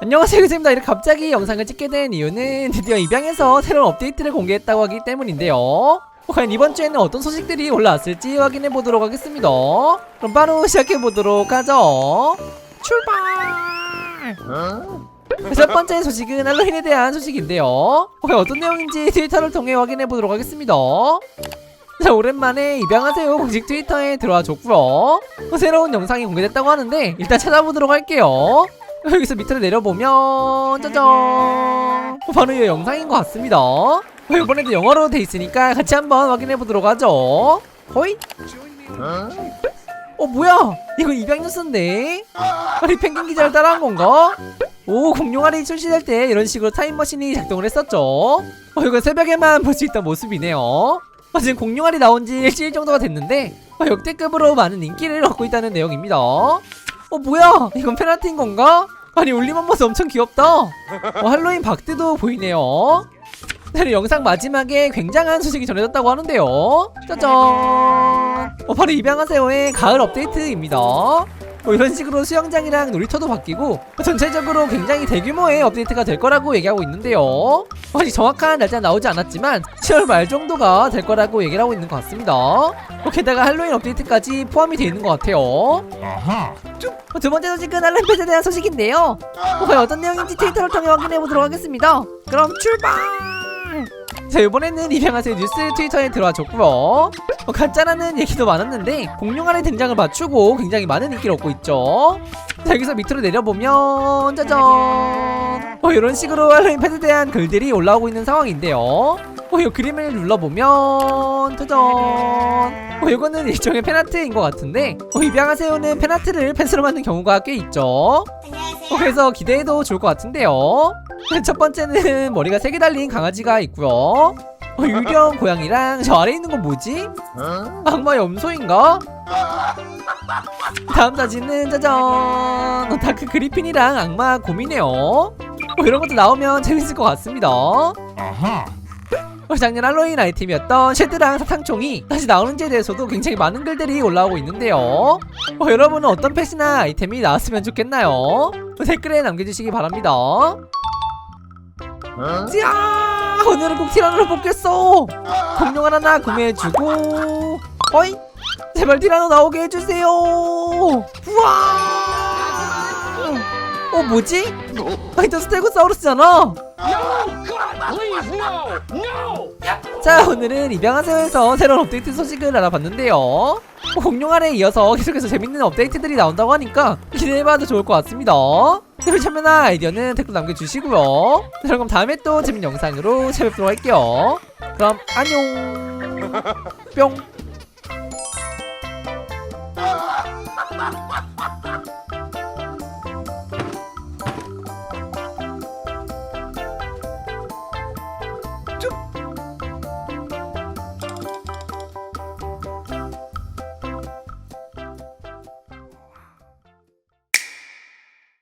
안녕하세요 유세입니다. 이렇게 갑자기 영상을 찍게 된 이유는 드디어 입양에서 새로운 업데이트를 공개했다고 하기 때문인데요. 과연 이번 주에는 어떤 소식들이 올라왔을지 확인해 보도록 하겠습니다. 그럼 바로 시작해 보도록 하죠. 출발! 첫 번째 소식은 할로윈에 대한 소식인데요. 과연 어떤 내용인지 트위터를 통해 확인해 보도록 하겠습니다. 자 오랜만에 입양하세요 공식 트위터에 들어와 줬고요. 새로운 영상이 공개됐다고 하는데 일단 찾아보도록 할게요 여기서 밑으로 내려보면 짜잔! 어, 바로 이 영상인 것 같습니다. 어, 이번에도 영어로 돼 있으니까 같이 한번 확인해 보도록 하죠. 호이 어 뭐야? 이거 입양 뉴스인데? 아니 펭귄 기자를 따라한 건가? 오 공룡알이 출시될 때 이런 식으로 타임머신이 작동을 했었죠. 어 이거 새벽에만 볼 수 있던 모습이네요. 어, 지금 공룡알이 나온 지 일주일 정도가 됐는데 어, 역대급으로 많은 인기를 얻고 있다는 내용입니다. 어 뭐야? 이건 페나트인 건가? 아니 울림한 모습 엄청 귀엽다. 어, 할로윈 박드도 보이네요. 네, 영상 마지막에 굉장한 소식이 전해졌다고 하는데요. 짜잔. 어, 바로 입양하세요의 가을 업데이트입니다 뭐 이런 식으로 수영장이랑 놀이터도 바뀌고 전체적으로 굉장히 대규모의 업데이트가 될 거라고 얘기하고 있는데요. 아직 정확한 날짜 나오지 않았지만 10월 말 정도가 될 거라고 얘기를 하고 있는 것 같습니다. 어, 게다가 할로윈 업데이트까지 포함이 되어 있는 것 같아요. 어, 두 번째 소식은 할로윈 패드에 대한 소식인데요. 어, 과연 어떤 내용인지 트위터를 통해 확인해 보도록 하겠습니다. 그럼 출발 자 이번에는 입양하세요 뉴스 트위터에 들어와 줬고요. 어, 가짜라는 얘기도 많았는데 공룡알의 등장을 맞추고 굉장히 많은 인기를 얻고 있죠. 자 여기서 밑으로 내려보면 짜잔. 어, 이런 식으로 할로윈 패드에 대한 글들이 올라오고 있는 상황인데요. 어, 이 그림을 눌러보면 짜잔. 어, 이거는 일종의 팬아트인 것 같은데 어, 입양하세요는 팬아트를 펜슬로 만든 경우가 꽤 있죠. 어, 그래서 기대해도 좋을 것 같은데요. 첫 번째는 머리가 세 개 달린 강아지가 있고요. 어, 유령 고양이랑 저 아래 있는 건 뭐지? 악마 염소인가? 다음 사진은 짜잔! 어, 다크 그리핀이랑 악마 곰이네요. 어, 이런 것도 나오면 재밌을 것 같습니다. 어, 작년 할로윈 아이템이었던 쉐드랑 사탕총이 다시 나오는지에 대해서도 굉장히 많은 글들이 올라오고 있는데요. 어, 여러분은 어떤 펫이나 아이템이 나왔으면 좋겠나요? 어, 댓글에 남겨주시기 바랍니다. 찌야 오늘은 꼭 티라노를 뽑겠어. 공룡을 하나 구매해주고. 어이 제발 티라노 나오게 해주세요. 우와! 어 뭐지? 아니 저 스테고사우루스잖아 자 오늘은 입양하세요에서 새로운 업데이트 소식을 알아봤는데요. 어, 공룡알에 이어서 계속해서 재밌는 업데이트들이 나온다고 하니까 기대해봐도 좋을 것 같습니다. 여러분 참여나 아이디어는 댓글 남겨주시고요. 자, 그럼 다음에 또 재밌는 영상으로 찾아뵙도록 할게요. 그럼 안녕. 뿅